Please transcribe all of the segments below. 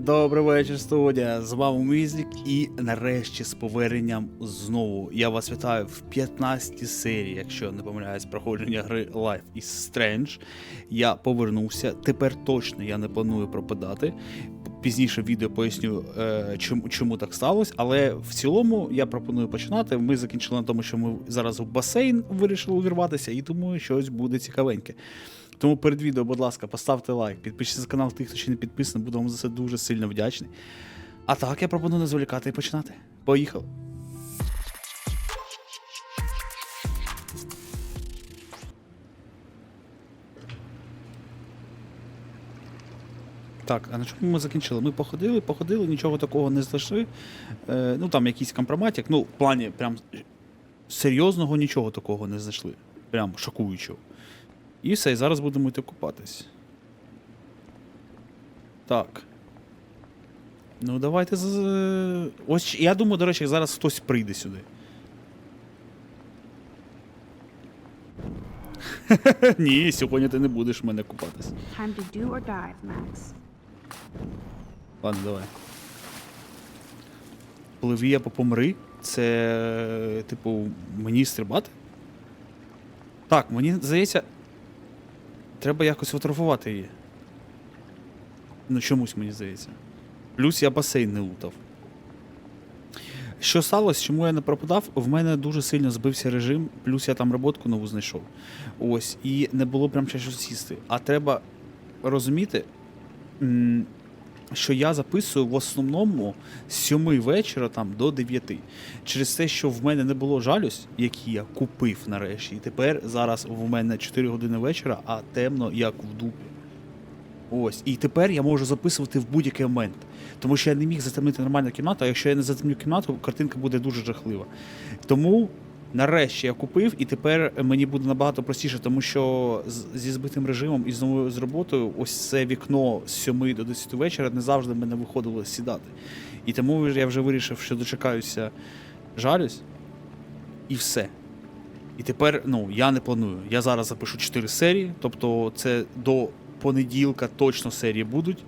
Добрий вечір, студія. З вами Мізник і нарешті з поверненням знову. Я вас вітаю в 15 серії, якщо не помиляюсь, проходження гри Life is Strange. Я повернувся. Тепер точно я не планую пропадати. Пізніше відео поясню, е, чому, чому так сталося. Але в цілому я пропоную починати. Ми закінчили на тому, що ми зараз в басейн вирішили увірватися, і думаю, щось буде цікавеньке. Тому перед відео, будь ласка, поставте лайк, підпишіться на канал тих, хто ще не підписаний, буду вам за це дуже сильно вдячний. А так я пропоную не зволікати і починати. Поїхали. Так, а на чому ми закінчили? Ми походили, походили, нічого такого не знайшли. Е, ну там якийсь компроматик. Ну, в плані прям серйозного нічого такого не знайшли. Прям шокуючого. І все, і зараз будемо йти купатись. Так. Ну, давайте. з- Ось я думаю, до речі, зараз хтось прийде сюди. Ні, сьогодні ти не будеш в мене купатись. Time to do or dive, Max. Ладно, давай. Пливі або помри. Це, типу, мені стрибати? Так, мені здається. Треба якось фотографувати її. Ну, чомусь мені здається. Плюс я басейн не лутав. Що сталося, чому я не пропадав? В мене дуже сильно збився режим, плюс я там роботку нову знайшов. Ось, і не було прям часу сісти. А треба розуміти, що я записую в основному з 7 вечора там, до 9. Через те, що в мене не було жалюсь, які я купив нарешті. І тепер зараз в мене 4 години вечора, а темно як в дупі. Ось. І тепер я можу записувати в будь-який момент. Тому що я не міг затемнити нормальну кімнату, а якщо я не затемню кімнату, картинка буде дуже жахлива. Тому нарешті я купив, і тепер мені буде набагато простіше, тому що зі збитим режимом і з новою з роботою, ось це вікно з 7 до 10 вечора не завжди мене виходило сідати. І тому я вже вирішив, що дочекаюся, жалюсь, і все. І тепер ну, я не планую. Я зараз запишу 4 серії, тобто це до понеділка точно серії будуть,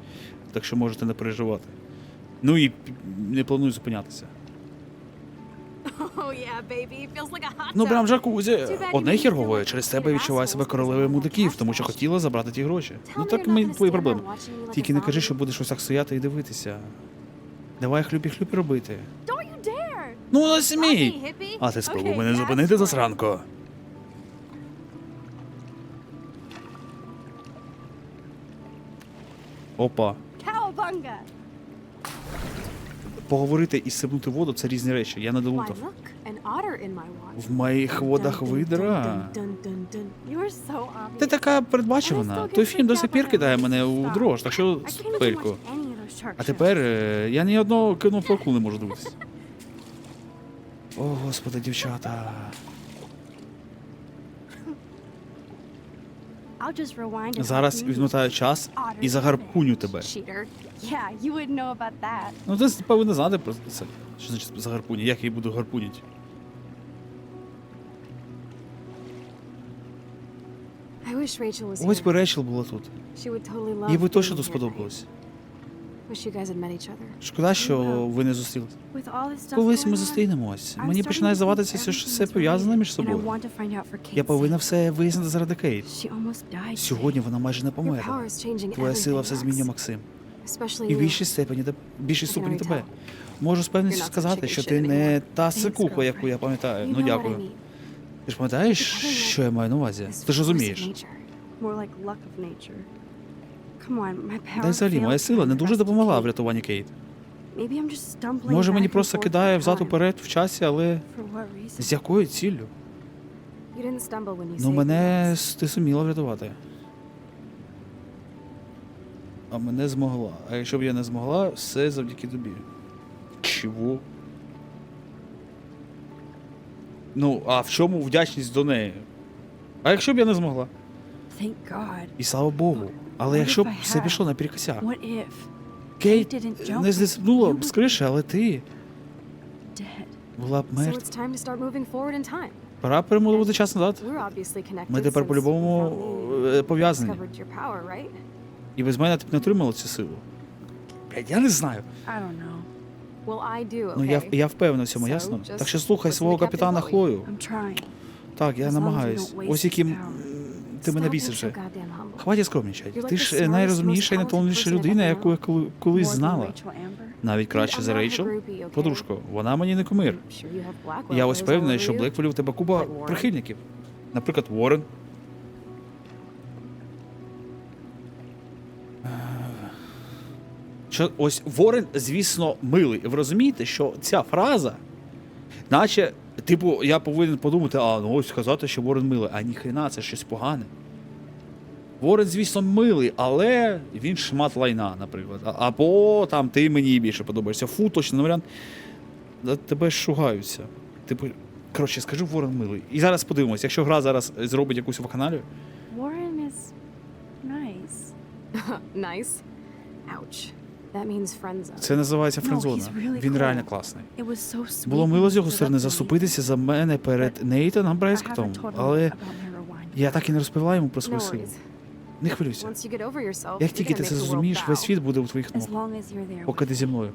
так що можете не переживати. Ну і не планую зупинятися. Ну, прям джакузі. Одне хірове, через тебе відчуваю себе королевою мудаків, тому що хотіла забрати ті гроші. Ну так ми твої проблеми. Тільки не кажи, що будеш ось так стояти і дивитися. Давай хлюпі-хлюпі робити. Ну, не смій! А ти спробуй мене зупинити засранко. Опа. Поговорити і сипнути воду це різні речі. Я не долутав. В моїх водах видра. Ти така передбачувана. Той фільм до сих пір кидає мене у дрож, так що shark А тепер е, я ні одного кинув проку не можу дивитися. О, господи, дівчата. Зараз відмотаю час і загарпуню тебе. Yeah, you wouldn't know about that. Ну ти повинна знати про це. Що значить загарпуню? Як я її буду гарпунити? I wish Rachel was Ось here. би Рейчел була тут. She would totally love Їй би being точно тут here сподобалось. Wish you guys had met each other. Шкода, що ви не зустрілися. With all this stuff Колись going ми on, зустрінемось. I'm Мені starting починає to think здаватися, що все is пов'язане між related, and I собою. want to find out for Я Kate's повинна sake. все вияснити заради Кейт. She almost died Сьогодні вона майже не. Your померла. is changing Твоя сила все Max. змінює, Максим. І в більшій степені, те- в більшій ступені тебе. Можу з певністю сказати, що ти не та сикуха, яку я пам'ятаю. Ну дякую. Ти ж пам'ятаєш, що я маю на увазі? Ти ж розумієш. nature. More like luck of nature. Come on, my power Та й взагалі, моя сила не дуже допомогла в рятуванні Кейт. Може, мені просто кидає взад уперед в часі, але з якою ціллю? Ну мене ти суміла врятувати. А мене змогла. А якщо б я не змогла, все завдяки тобі. Чого? Ну, а в чому вдячність до неї? А якщо б я не змогла? І слава Богу. Але якщо б все пішло наперекосяк? What Кейт не зліснула б з криші, але ти була б So мертва. it's time to start moving forward in time. Пора перемовити час назад. We're obviously connected Ми тепер по-любому е, пов'язані. І без мене ти б не отримала цю силу. Блядь, я не знаю. Ну я, я впевнений в цьому, So, ясно? Так що слухай свого капітана Хлою. Так, я намагаюсь. Ось яким ти мене бісиш вже. Хватить скромнічати. Ти ж найрозумніша і найталановитіша людина, яку я коли- колись знала. Навіть краще за Рейчел. Подружко, вона мені не кумир. Я ось over що. Блеквелі в тебе купа прихильників. Наприклад, Уоррен. Що ось Ворен, звісно, милий. Ви розумієте, що ця фраза, наче, типу, я повинен подумати, а ну ось сказати, що Ворен милий, а ніхрена, це щось погане. Ворен, звісно, милий, але він шмат лайна, наприклад. Або там ти мені більше подобаєшся. Фу, точно не варіант. Тебе шугаються. Типу, коротше, скажу Ворон милий. І зараз подивимось, якщо гра зараз зробить якусь вакханалію. Warren is nice. Nice. Ouch. Це називається френдзона. Він реально класний. Було мило з його сторони заступитися за мене перед Нейтаном him але я так і не розповіла йому про свою силу. Не хвилюйся. Як тільки ти це зрозумієш, весь світ буде у твоїх ног. Поки ти зі мною.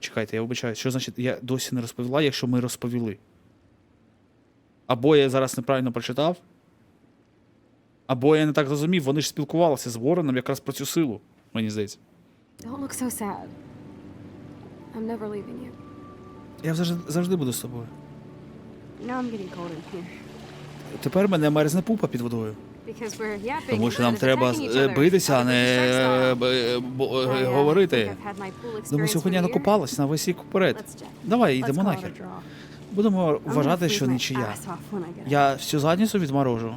Чекайте, я вибачаю, що значить я досі не розповіла, якщо ми розповіли. Або я зараз неправильно прочитав, або я не так зрозумів, вони ж спілкувалися з Вороном якраз про цю силу, мені здається. Don't look so sad. I'm never leaving you. Я завжди, завжди буду з тобою. Now I'm getting cold in here. Тепер мене мерзне пупа під водою. Because we're yapping Тому що нам instead of треба attacking each е, other. битися, а не е, е, uh, говорити. I've had my pool Думаю, experience сьогодні я the year. накопалась на весь рік вперед. Let's check. Давай, Let's йдемо call it нахер. draw. Будемо I'm gonna вважати, freeze що my нічия. ass off when I get out. Я всю задницю відморожу.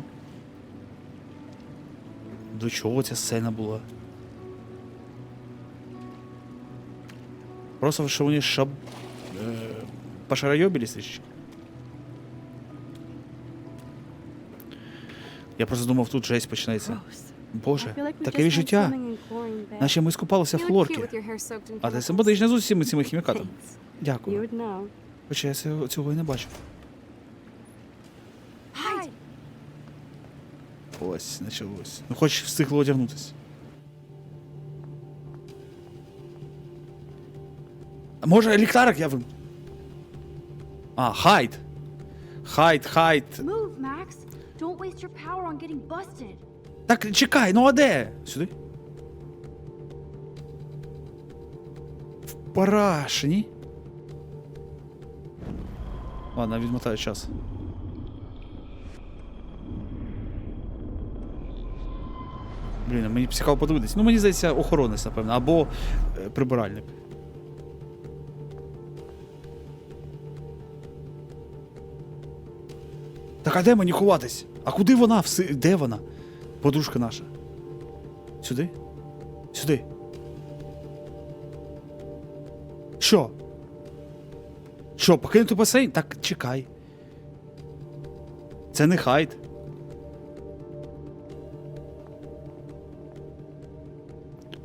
До чого ця сцена була? Просто що вони шаб... Пошарайобились чи? Я просто думав, тут жесть почнеться. Боже, таке відчуття. baths. Наче ми скупалися в in А ти симпатична з усіми цими хімікатами. Дякую. Хоча я цього, і не. Hide. Ось, почалось. Ну хоч встигло одягнутися. А Може, ліхтарик я вим. А, хайд. Хайд, хайд. Move, Max! Don't waste your power on getting busted. Так, чекай, ну а де? Сюди? В парашні. Ладно, відмотаю час. Блін, мені б цікаво подивитись. Ну, мені здається, охоронець, напевно, або е, прибиральник. А де мені ховатись? А куди вона? Вси- Де вона? Подружка наша. Сюди? Сюди. Що? Що, покинути басейн? Так чекай. Це не хайд.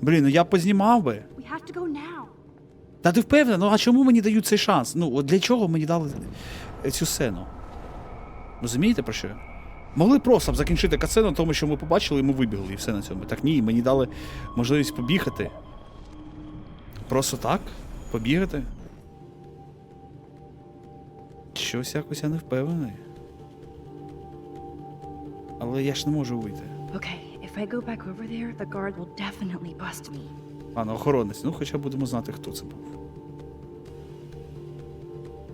Блін, ну я познімав би. Та ти впевнений? Ну а чому мені дають цей шанс? Ну, от для чого мені дали цю сцену? Розумієте про що? Могли просто б закінчити катсцену, тому що ми побачили і ми вибігли, і все на цьому. Так ні, мені дали можливість побігати. Просто так? Побігати. Щось якось я не впевнений. Але я ж не можу вийти. Okay, if I go back over there, the guard will definitely bust me. Пане охоронець, ну хоча будемо знати, хто це був.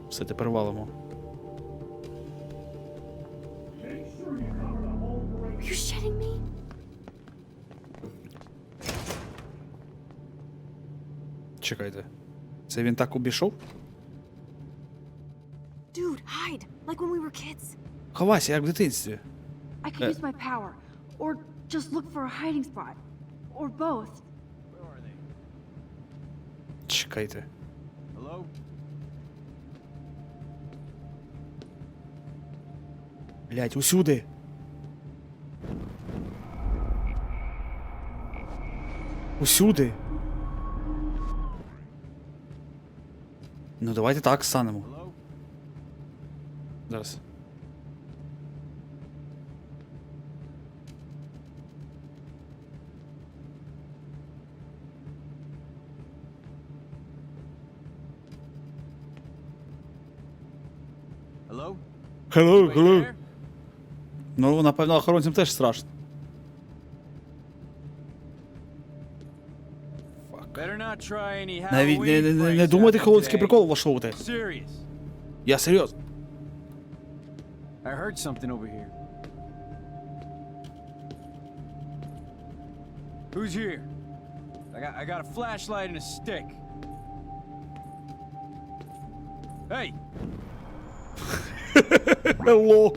Все, тепер валимо. Чекайте. Це він так обійшов? Dude, hide! Like when we were kids. Ховайся, як в дитинстві. I could Uh. use my power. Or just look for a hiding spot. Or both. Чекайте. Hello? Блять, усюди. Усюди. Ну давайте так станемо. Зараз. Hello? Hello, hello. Ну, напевно, охоронцям теж страшно. Навіть не, не, не, не думайте after холодський today. прикол влаштовувати. Serious. Я серйозно. I heard something over here. Who's here? I got I got a flashlight and a stick. Hey, Hello.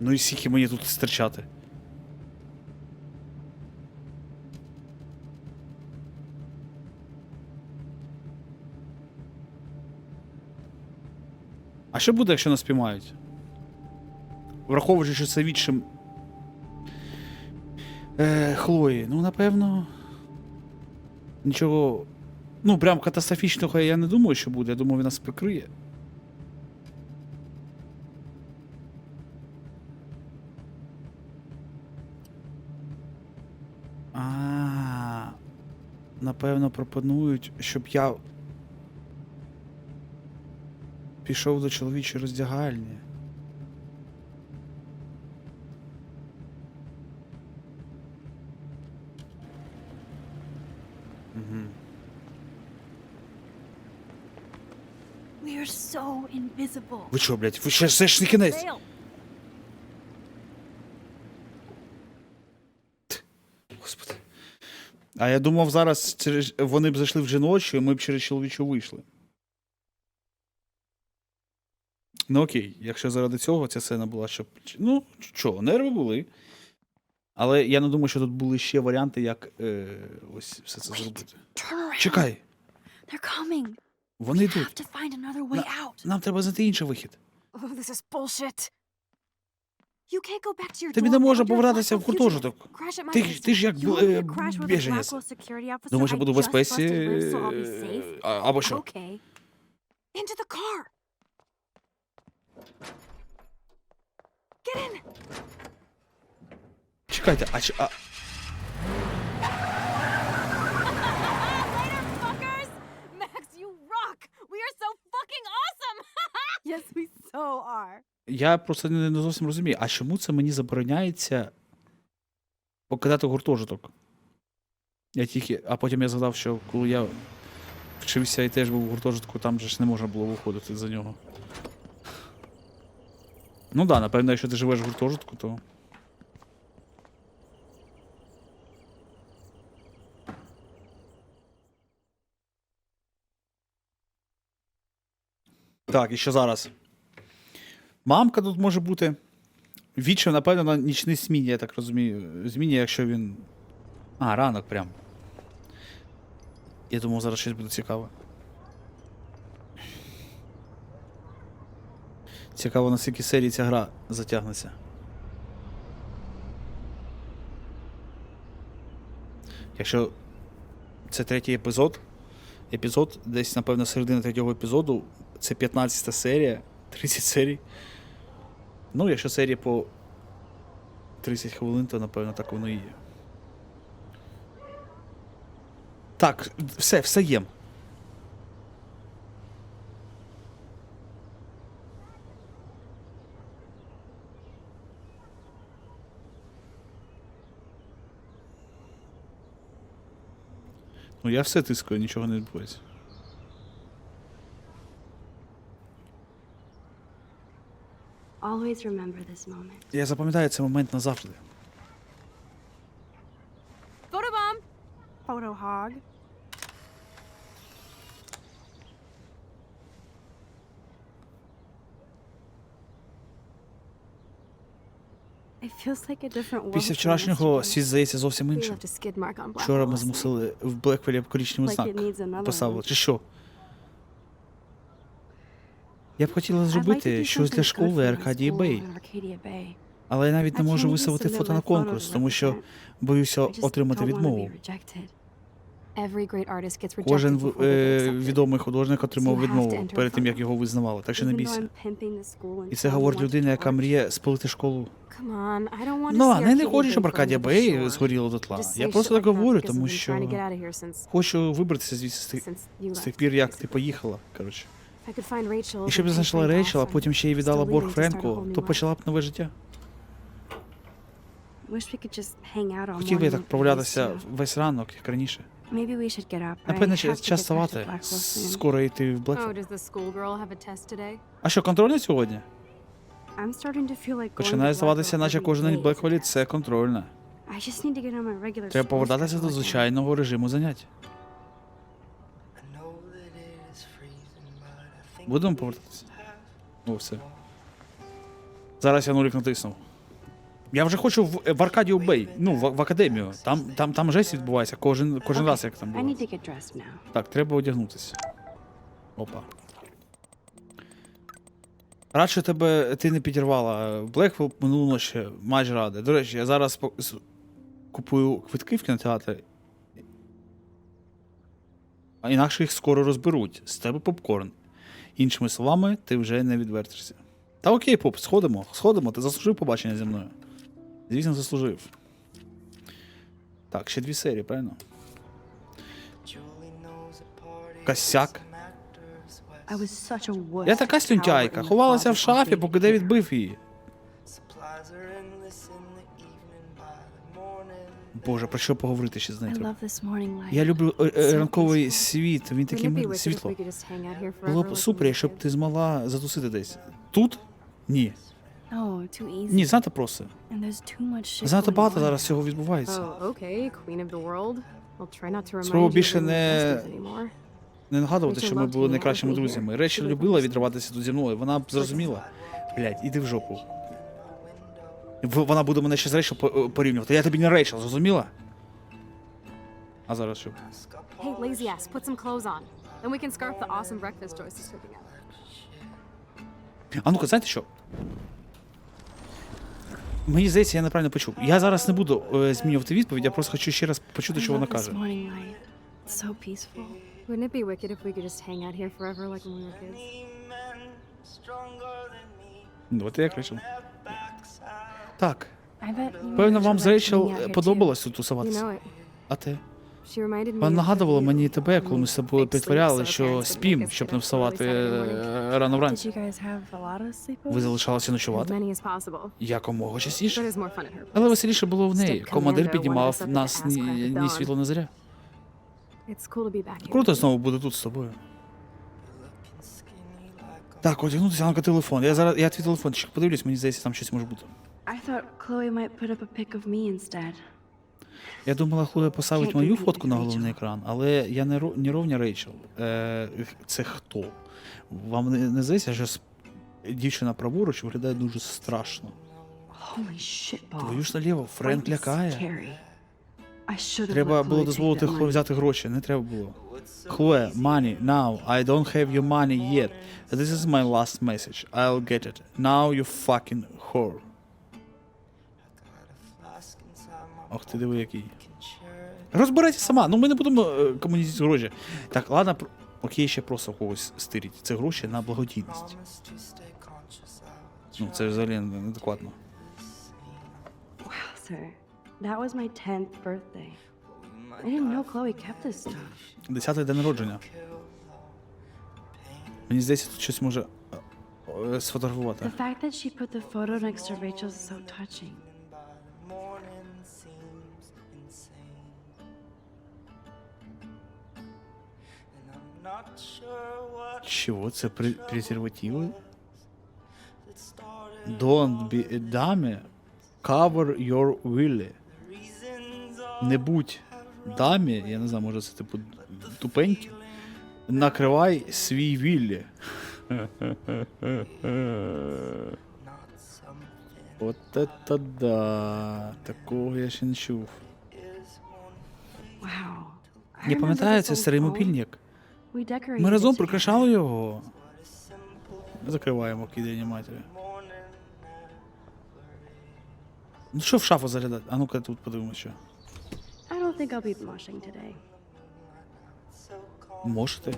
Ну і скільки мені тут стерчати? А що буде, якщо нас піймають? Враховуючи, що це відчим. Е, Хлої, ну напевно. Нічого. Ну, прям катастрофічного я не думаю, що буде. Я думаю, він нас прикриє. Напевно, пропонують, щоб я пішов до чоловічої роздягальні. Ви що, блядь, ви ще все ж не кінець? Fail. Господи. А я думав, зараз через... вони б зайшли в жіночу, і ми б через чоловічу вийшли. Ну окей, якщо заради цього ця сцена була, щоб. Ну, що, нерви були. Але я не думаю, що тут були ще варіанти, як е, ось все це зробити. Чекай, вони йдуть. Нам треба знайти інший вихід. Oh, this is bullshit. You can't go back to your Тобі dorm не now. можна You're a повертатися в Blackwell fugitive. гуртожиток. Crash at my Ти, place. ж- ти ж як You бл- want me е, to crash with a біженець. Blackwell security officer Думаєш, я I буду в just безпеці? busted loose, so I'll be е, safe? а- Або що? Okay. Into the car. Get in. Чекайте, а, чи- а Later, fuckers! Max, you rock! We are so fucking awesome! Yes, we so are. Я просто не, не зовсім розумію, а чому це мені забороняється покидати гуртожиток? Я тільки, а потім я згадав, що коли я вчився і теж був в гуртожитку, там же ж не можна було виходити за нього. Ну да, напевно, якщо ти живеш в гуртожитку, то. Так, і що зараз? Мамка тут може бути. Віче, напевно, на нічній сміні, я так розумію. Зміні, якщо він. А, ранок прям. Я думав, зараз щось буде цікаве. Цікаво, на скільки серій ця гра затягнеться. Якщо це третій епізод, епізод, десь, напевно, середина третього епізоду, це 15 серія, 30 серій. Ну, якщо серія по 30 хвилин, то напевно так воно і є. Так, все, все їм. Ну, я все тискаю, нічого не відбувається. Always remember this moment. Я запам'ятаю цей момент назавжди. Photobomb! Photo hog. It feels like a different world. Після вчорашнього світ здається зовсім іншим. Вчора ми змусили в Блеквелі коричневий знак поставили. Чи що? Я б хотіла зробити щось для школи Аркадії Бей. Але я навіть не можу виставити фото на конкурс, тому що боюся отримати відмову. Кожен е, відомий художник отримав відмову перед тим, як його визнавали. Так що не бійся. І це говорить людина, яка мріє спалити школу. Ну, я не хочу, щоб Аркадія Бей shore. згоріло дотла. Я просто так говорю, тому що хочу вибратися звідси з тих- пір, як ти поїхала. Коротше. Щоб and я знайшла Рейчел, а потім ще й віддала борг Френку, то почала б нове життя. Wish we could just hang out all Хотів би я так прогулятися весь ранок, як раніше. To час get back to ставати. Blackwell soon. Скоро йти в Oh, Блекфорд. А що, контрольне сьогодні? To здаватися, наче кожен день test. це regular Треба повертатися до звичайного режиму занять. Будемо повертатися? О, все. Зараз я нулік натиснув. Я вже хочу в, в Аркадію Бей, ну, в, в академію. Там, там, там жесть відбувається кожен, кожен Okay, раз, як там було. Так, треба одягнутися. Опа. Рад, що тебе ти не підірвала. Блеквіл минулу ночі майже радий. До речі, я зараз купую квитки в кінотеатр. А інакше їх скоро розберуть. З тебе попкорн. Іншими словами, ти вже не відвертишся. Та окей, поп, сходимо, сходимо, ти заслужив побачення зі мною. Звісно, заслужив. Так, ще дві серії, правильно? Косяк. Я така слюнтяйка. Ховалася в шафі, поки. Девід бив її. Боже, про що поговорити ще з нею треба? Я люблю е, е, ранковий світ, він такий милий, світло. Було б супер, were якщо б ти змогла затусити десь. Тут? Ні. Easy. Ні, занадто просто. Занадто багато зараз всього відбувається. Oh, Спробуй більше не- Не нагадувати, що ми були найкращими друзями. Речі любила відриватися тут зі мною. Вона б зрозуміла. Блять, іди в жопу. Вона буде мене ще з Рейчел порівнювати. Я тобі не Рейчел, зрозуміла? А зараз що? Hey, lazy ass, put some clothes on. Then we can scarf the awesome breakfast Joyce is cooking up. А ну-ка, знаєте що? Мені здається, я неправильно почув. Я зараз не буду е, змінювати відповідь, я просто хочу ще раз почути, що вона каже. so peaceful. Wouldn't it be wicked if we could just hang out here forever like when we were kids? Ну, от я кричу. Так, певно, вам з Рейчел подобалось тут тусуватися. А ти? Вона нагадувала мені тебе, коли ми з тобою підтворяли, що спім, щоб не вставати е, рано вранці. Ви залишалися ночувати? Якомога частіше. Але веселіше було в неї. Командир піднімав нас ні, ні світло не зря. Круто знову бути тут з тобою. Так, одягнутися на телефон. Я зараз я твій телефончик подивлюсь, мені здається, там щось може бути. I thought Chloe might put up a pic of me instead. Я думала, Хлоя поставить мою фотку на головний екран, але я не, не ровня Рейчел. Е, це хто? Вам не, не здається, що дівчина праворуч виглядає дуже страшно. Твою ж наліво, Френк лякає. Треба було дозволити Хлої взяти гроші, не треба було. Хлоя, money, now. I don't have your money yet. This is my last message. I'll get it. Now you fucking whore. Ох ти диви який. Розбирайся сама, ну ми не будемо е, комунізувати гроші. Так, ладно, про- окей, ще просто когось стиріть. Це гроші на благодійність. Ну, це взагалі неадекватно. Wow, sir. That was my 10th birthday. I didn't know Chloe kept this stuff. Десятий день народження. Мені здається, тут щось може е, е, сфотографувати. The fact that she put the photo next to Rachel's is so touching. Чого? Це при- презервативи? Don't be a dummy. Cover your willy. Не будь дамі, я не знаю, може це типу тупенькі. Накривай свій віллі. От это да. Такого я ще не чув. Wow. Не пам'ятаю, це старий мобільник. Ми разом прикрашали його. Закриваємо кидання матері. Ну що в шафу заглядати? А ну-ка тут подивимося. що. I don't think I'll be moshing today. Можете.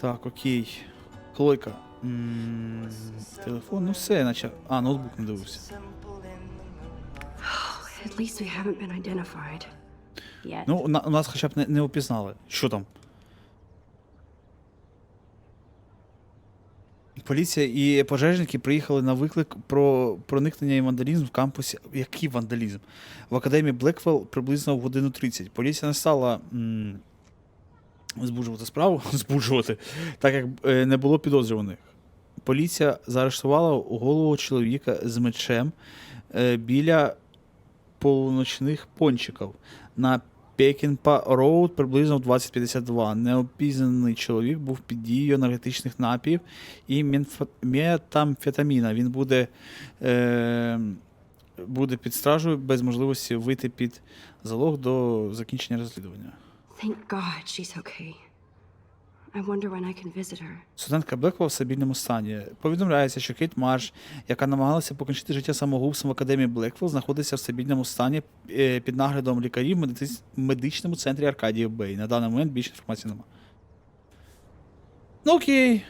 Так, окей. Хлойка. М, Телефон, ну все, наче. А, ноутбук не дивився. At least we haven't been identified. Yet. Ну, на, у нас хоча б не, не опізнали. Що там? Поліція і пожежники приїхали на виклик про проникнення і вандалізм в кампусі. Який вандалізм? В академії Блеквелл приблизно в годину 30. Поліція не стала м, збуджувати справу, збуджувати, так як е, не було підозрюваних. Поліція заарештувала голову чоловіка з мечем е, біля полуночних пончиків на Пекінпа Роуд приблизно в 2052. Неопізнаний чоловік був під дією енергетичних напів і метамфетаміна. Він буде, е, буде під стражею без можливості вийти під залог до закінчення розслідування. Thank God she's okay. I wonder when I can visit her. Студентка Блекова в стабільному стані. Повідомляється, що Кейт Марш, яка намагалася покінчити життя самогубством в академії Блеквелл, знаходиться в стабільному стані е, під наглядом лікарів в медичному центрі Аркадії Бей. На даний момент більше інформації немає. Ну окей.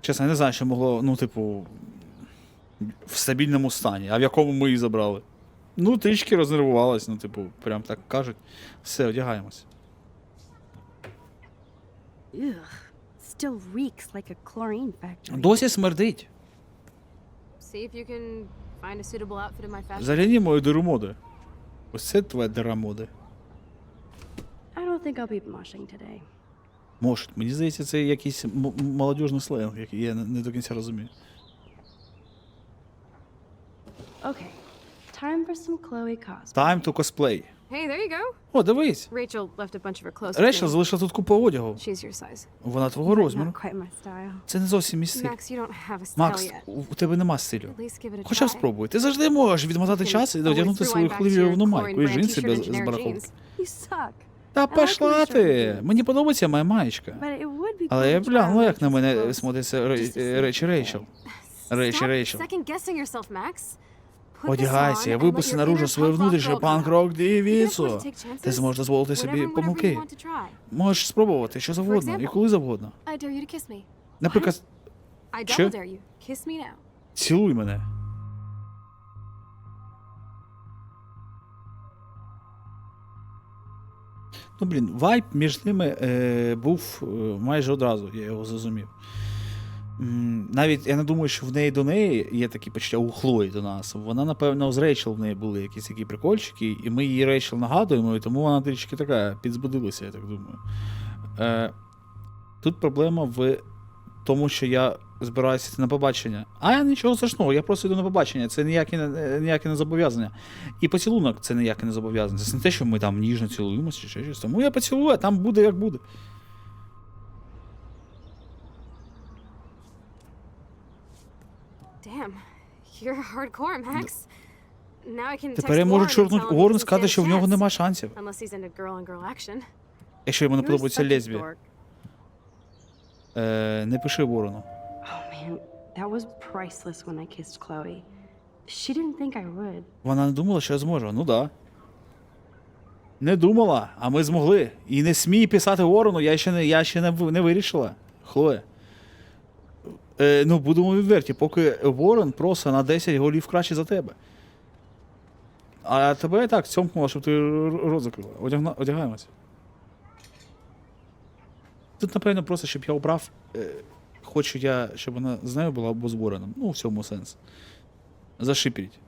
Чесно, я не знаю, що могло, ну, типу, в стабільному стані. А в якому ми її забрали? Ну, трішки рознервувалась, ну, типу, прям так кажуть. Все, одягаємось. Ugh. Still reeks like a chlorine factory. Досі смердить. See if you can find a suitable outfit in my fashion. Загляні мою диру моди. Ось це твоя дира моди. I don't think I'll be moshing today. Може, мені здається, це якийсь молодіжний сленг, який я не, не до кінця розумію. Okay. Time for some Chloe cosplay. Time to cosplay. Hey, there you go. О, дивись. Rachel left a bunch of her clothes. Рейчел залишила тут купу одягу. She's your size. Вона твого Not розміру. quite my style. Це не зовсім мій стиль. Max, you don't have a style Макс, yet. у тебе нема стилю. At least give it a Хоча б try. спробуй. Ти завжди можеш відмотати час і одягнути свою your майку і джинси без, з generic барахолки. jeans. You suck. Та these ти! Мені подобається моя маєчка. But it would be Але я глянула, як на мене смотриться Рей- речі Рейчел. Речі Stop Рейчел. second guessing yourself, Max. Одягайся, випусти наружу inner свою внутрішню панк-рок дівіцу. Ти зможеш дозволити собі помилки. Можеш спробувати що завгодно і коли завгодно. Наприклад, now. цілуй мене. Ну, блін, вайб між ними е, був е, майже одразу, я його зрозумів. Навіть я не думаю, що в неї до неї є такі почуття у Хлої до нас. Вона, напевно, з Рейчел в неї були якісь такі прикольчики, і ми її Рейчел нагадуємо, і тому вона трішки така підзбудилася, я так думаю. Е, тут проблема в тому, що я збираюся йти на побачення. А я нічого страшного, я просто йду на побачення. Це ніяке, ніяке не зобов'язання. І поцілунок це ніяке не зобов'язання. Це не те, що ми там ніжно цілуємося чи щось. Тому я поцілую, а там буде як буде. Damn. You're hardcore, Max. Now I can Тепер я можу чорнути Уоррен сказати, що в нього нема шансів. Unless he's into girl on girl action. Якщо йому не подобається dork. Е, не пиши Ворону. Oh man, that was priceless when I kissed Chloe. She didn't think I would. Вона не думала, що я зможу. Ну да. Не думала, а ми змогли. І не смій писати Ворону, я ще не, я ще не, в- не вирішила. Хлоя. Е, ну, будемо відверті, поки Ворон просто на 10 голів краще за тебе. А тебе і так цьомкнула, щоб ти рот закрила. Одягна, одягаємося. Тут, напевно, просто, щоб я обрав. Е, хочу я, щоб вона з нею була або з Вороном. Ну, в цьому сенс. Зашипіть.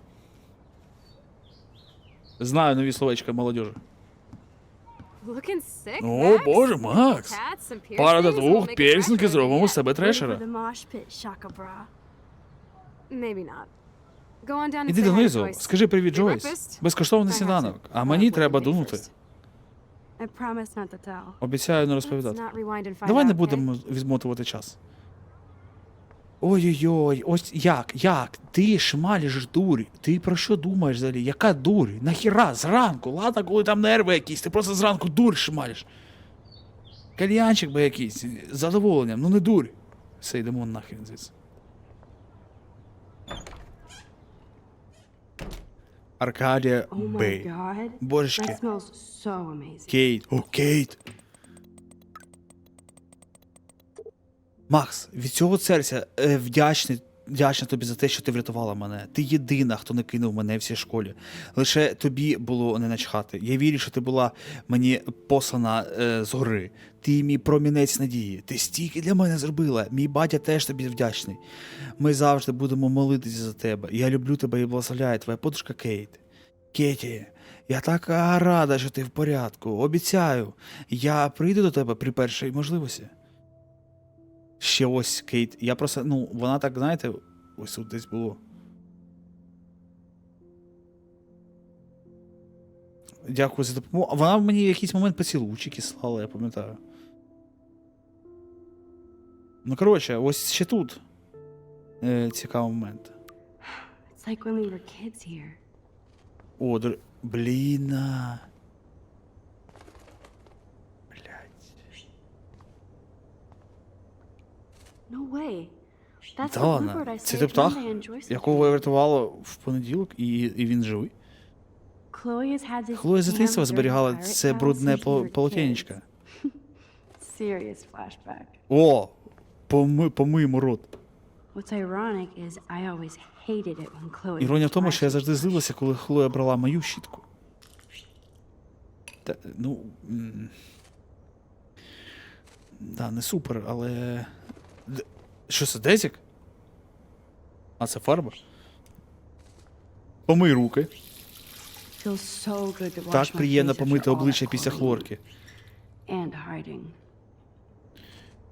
Знаю нові словечка молодежі. О, боже, Макс. Пара татух, пірсинги fresher зробимо з себе трешера. Іди донизу, скажи привіт, Джойс. Безкоштовний сніданок. А мені треба tell. Обіцяю не розповідати. Давай не будемо відмотувати час. Ой-ой-ой, ось як, як? Ти шмалиш дурь. Ти про що думаєш взагалі? Яка дурь? Нахіра? Зранку, ладно, коли там нерви якісь, ти просто зранку дурь шмалиш. Кальянчик би якийсь, з задоволенням, ну не дурь. Все, йдемо нахрен звідси. Аркадія Oh Бей. Божечки. That smells so amazing. Кейт. О, Кейт. Макс, від цього серця е, вдячний, вдячна тобі за те, що ти врятувала мене. Ти єдина, хто не кинув мене в цій школі. Лише тобі було не начхати. Я вірю, що ти була мені послана е, з гори. Ти мій промінець надії. Ти стільки для мене зробила. Мій батя теж тобі вдячний. Ми завжди будемо молитися за тебе. Я люблю тебе і благословляю твоя подружка Кейт. Кеті, я така рада, що ти в порядку. Обіцяю, я прийду до тебе при першій можливості. Ще ось Кейт. Я просто, ну, вона так, знаєте, ось тут десь було. Дякую за допомогу. А Вона мені в якийсь момент поцілуйчики слала, я пам'ятаю. Ну, коротше, ось ще тут. Е, цікавий момент. It's like when we were kids here. О. Блін. а. Блядь. No way. That's Та ладно. Це той птах, якого врятувала в понеділок, і, і він живий. Хлоя з дитинства зберігала це брудне полотенечко. О! Поми, помиємо рот. Іронія в тому, що я завжди злилася, коли Хлоя брала мою щітку. Та, ну. Да, не супер, але. Що це, Дезік? А це фарба? Помий руки. Так приємно помити обличчя після хлорки.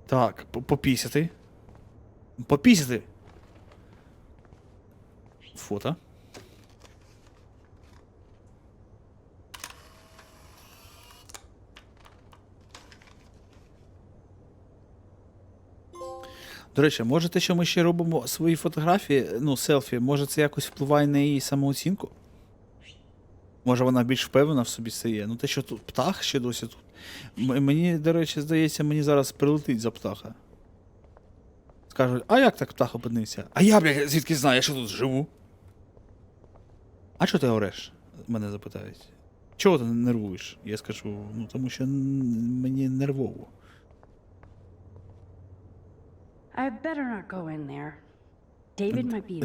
Так, по- попісяти. Попісяти. Фото. До речі, може те, що ми ще робимо свої фотографії, ну, селфі, може це якось впливає на її самооцінку? Може вона більш впевнена в собі стає. Ну те, що тут птах ще досі тут. М- Мені, до речі, здається, мені зараз прилетить за птаха. Скажуть, а як так птах опинився? А я, блядь, звідки знаю, я що тут живу? А чого ти ореш? Мене запитають. Чого ти нервуєш? Я скажу, ну тому що мені нервово. I better not go in there. David might be in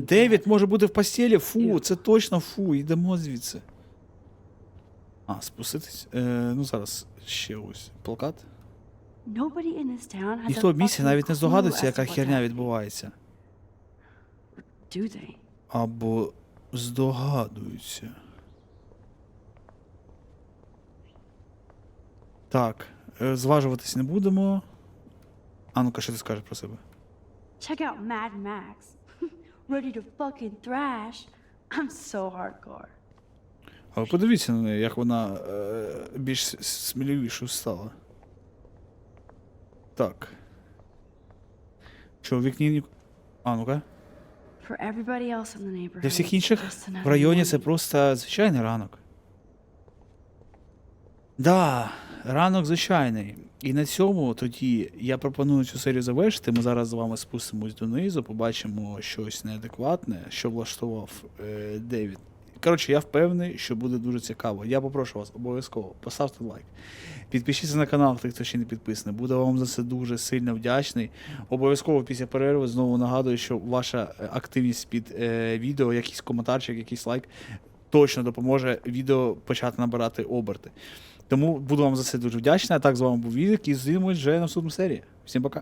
Девід може бути в постелі, фу, це точно фу, йдемо звідси. А, спуститись? Е, ну зараз ще ось плакат. Ніхто в місті навіть не здогадується, яка херня відбувається. Або здогадуються. Так, е, зважуватись не будемо. А ну-ка, що ти скажеш про себе? Check out Mad Max. Ready to fucking thrash. I'm so hardcore. А ви подивіться на неї, як вона е, більш сміливішою стала. Так. Що, в вікні. ні- А, ну-ка. Для всіх інших в районі це просто звичайний ранок. Да, ранок звичайний. І на цьому тоді я пропоную цю серію завершити. Ми зараз з вами спустимось донизу, побачимо щось неадекватне, що влаштував е, Девід. Коротше, я впевнений, що буде дуже цікаво. Я попрошу вас обов'язково поставте лайк. Підпишіться на канал, тих, хто ще не підписаний. Буду вам за це дуже сильно вдячний. Обов'язково після перерви знову нагадую, що ваша е, активність під е, відео, якийсь коментарчик, якийсь лайк точно допоможе відео почати набирати оберти. Тому буду вам за це дуже вдячний. Так з вами був Візик і зустрінемось вже на наступному серії. Всім пока.